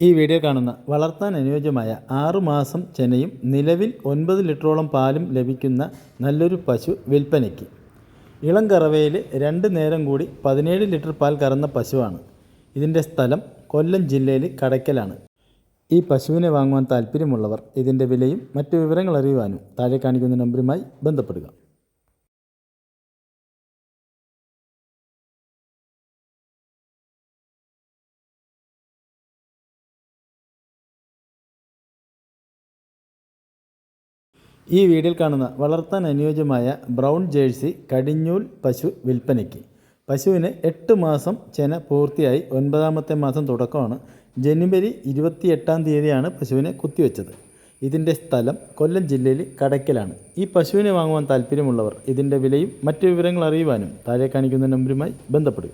ഈ വീഡിയോ കാണുന്ന വളർത്താൻ അനുയോജ്യമായ ആറുമാസം ചെനയും നിലവിൽ ഒൻപത് ലിറ്ററോളം പാലും ലഭിക്കുന്ന നല്ലൊരു പശു വിൽപ്പനയ്ക്ക്. ഇളം കറവയിൽ രണ്ട് നേരം കൂടി പതിനേഴ് ലിറ്റർ പാൽ കറന്ന പശുവാണ്. ഇതിന്റെ സ്ഥലം കൊല്ലം ജില്ലയിൽ കടയ്ക്കലാണ്. ഈ പശുവിനെ വാങ്ങുവാൻ താല്പര്യമുള്ളവർ ഇതിന്റെ വിലയും മറ്റു വിവരങ്ങൾ അറിയുവാനും താഴെ കാണിക്കുന്ന നമ്പറുമായി ബന്ധപ്പെടുക. ഈ വീഡിയോയിൽ കാണുന്ന വളർത്താൻ അനുയോജ്യമായ ബ്രൗൺ ജേഴ്സി കടിഞ്ഞൂൽ പശു വിൽപ്പനയ്ക്ക്. പശുവിന് എട്ട് മാസം ചെന പൂർത്തിയായി ഒൻപതാമത്തെ മാസം തുടക്കമാണ്. ജനുവരി ഇരുപത്തിയെട്ടാം തീയതിയാണ് പശുവിനെ കുത്തിവെച്ചത്. ഇതിന്റെ സ്ഥലം കൊല്ലം ജില്ലയിൽ കടയ്ക്കലാണ്. ഈ പശുവിനെ വാങ്ങുവാൻ താല്പര്യമുള്ളവർ ഇതിന്റെ വിലയും മറ്റു വിവരങ്ങൾ അറിയുവാനും താഴെ കാണിക്കുന്ന നമ്പരുമായി ബന്ധപ്പെടുക.